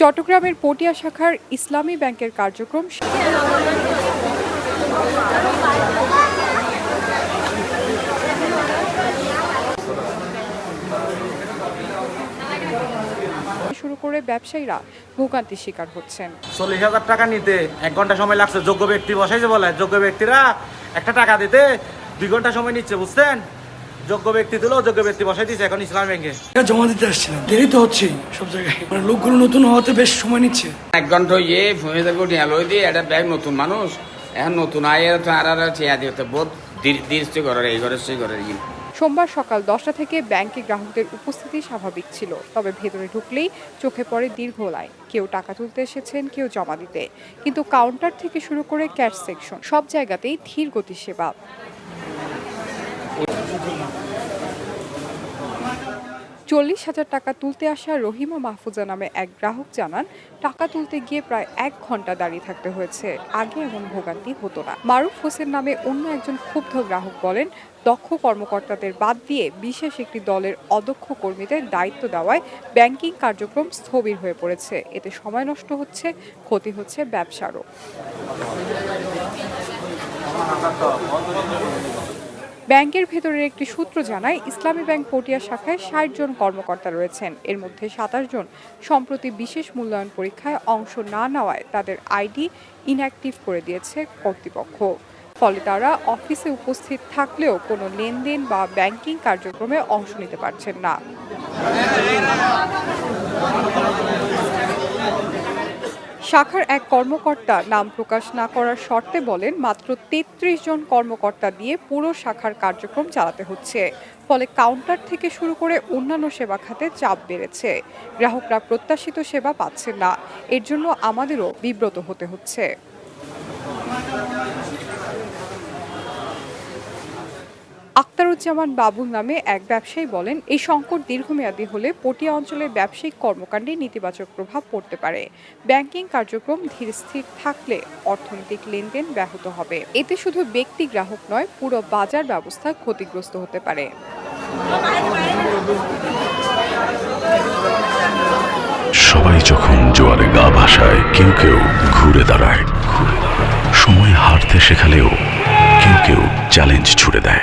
চট্টগ্রামের পটিয়া শাখার ইসলামী ব্যাংকের কার্যক্রম শুরু করে ব্যবসায়ীরা ভোগান্তির শিকার হচ্ছেন। চল্লিশ হাজার টাকা নিতে এক ঘণ্টা সময় লাগছে। যোগ্য ব্যক্তি বসাইছে বলে। যোগ্য ব্যক্তিরা একটা টাকা দিতে দুই ঘণ্টা সময় নিচ্ছে, বুঝছেন? যোগ্য ব্যক্তি দিলেও যোগ্য ব্যক্তি বসাই দিচ্ছে এখন ইসলাম ব্যাংকে। জমা দিতে আসছিলাম দেরি তো হচ্ছেই সব জায়গায়। মানে লোকগুলো নতুন হওয়াতে বেশ সময় নিচ্ছে। এক ঘণ্টা ইয়ে ফোনে থাকব টিয়া দিয়ে এটা ব্যাগ নতুন মানুষ এখন নতুন আয় তো আর আর চেয়া দিতে বহুত দৃষ্টি করে এই করে সেই করে এই সোমবার সকাল দশটা থেকে ব্যাংকে গ্রাহকদের উপস্থিতি স্বাভাবিক ছিল তবে ভেতরে ঢুকলেই চোখে পড়ে দীর্ঘ লাইন। কেউ টাকা তুলতে এসেছেন কেউ জমা দিতে। কিন্তু কাউন্টার থেকে শুরু করে ক্যাশ সেকশন সব জায়গাতেই ধীর গতি সেবা। চল্লিশ হাজার টাকা তুলতে আসা রহিমা মাহফুজা নামে এক গ্রাহক জানান, টাকা তুলতে গিয়ে প্রায় এক ঘণ্টা দাঁড়িয়ে থাকতে হয়েছে। আগে এমন ভোগান্তি হতো না। মারুফ হোসেন নামে অন্য একজন ক্ষুব্ধ গ্রাহক বলেন, দক্ষ কর্মকর্তাদের বাদ দিয়ে বিশেষ একটি দলের অদক্ষ কর্মীদের দায়িত্ব দেওয়ায় ব্যাংকিং কার্যক্রম স্থবির হয়ে পড়েছে। এতে সময় নষ্ট হচ্ছে, ক্ষতি হচ্ছে ব্যবসারও। ব্যাংকের ভেতরের একটি সূত্র জানায়, ইসলামী ব্যাংক পটিয়া শাখায় ষাট জন কর্মকর্তা রয়েছেন। এর মধ্যে সাতাশ জন সম্প্রতি বিশেষ মূল্যায়ন পরীক্ষায় অংশ না নেওয়ায় তাদের আইডি ইনঅ্যাক্টিভ করে দিয়েছে কর্তৃপক্ষ। ফলে তারা অফিসে উপস্থিত থাকলেও কোনো লেনদেন বা ব্যাংকিং কার্যক্রমে অংশ নিতে পারছেন না। শাখার এক কর্মকর্তা নাম প্রকাশ না করার শর্তে বলেন, মাত্র তেত্রিশ জন কর্মকর্তা দিয়ে পুরো শাখার কার্যক্রম চালাতে হচ্ছে। ফলে কাউন্টার থেকে শুরু করে অন্যান্য সেবা খাতে চাপ বেড়েছে। গ্রাহকরা প্রত্যাশিত সেবা পাচ্ছেন না। এর জন্য আমাদেরও বিব্রত হতে হচ্ছে। আক্তারুজ্জামান বাবুল নামে এক ব্যবসায়ী বলেন, এই সংকট দীর্ঘমেয়াদী হলে পটিয়া অঞ্চলের ব্যবসায়িক কর্মকাণ্ডে নেতিবাচক প্রভাব পড়তে পারে। ব্যাংকিং কার্যক্রম ধীর স্থির থাকলে অর্থনৈতিক লেনদেন ব্যাহত হবে। এতে শুধু ব্যক্তি গ্রাহক নয়, পুরো বাজার ব্যবস্থা ক্ষতিগ্রস্ত হতে পারে। সবাই যখন জোয়ারে গা ভাসায়, কেউ কেউ ঘুরে দাঁড়ায়। সময় হারতে শেখালেও কেউ কেউ চ্যালেঞ্জ ছুড়ে দেয়।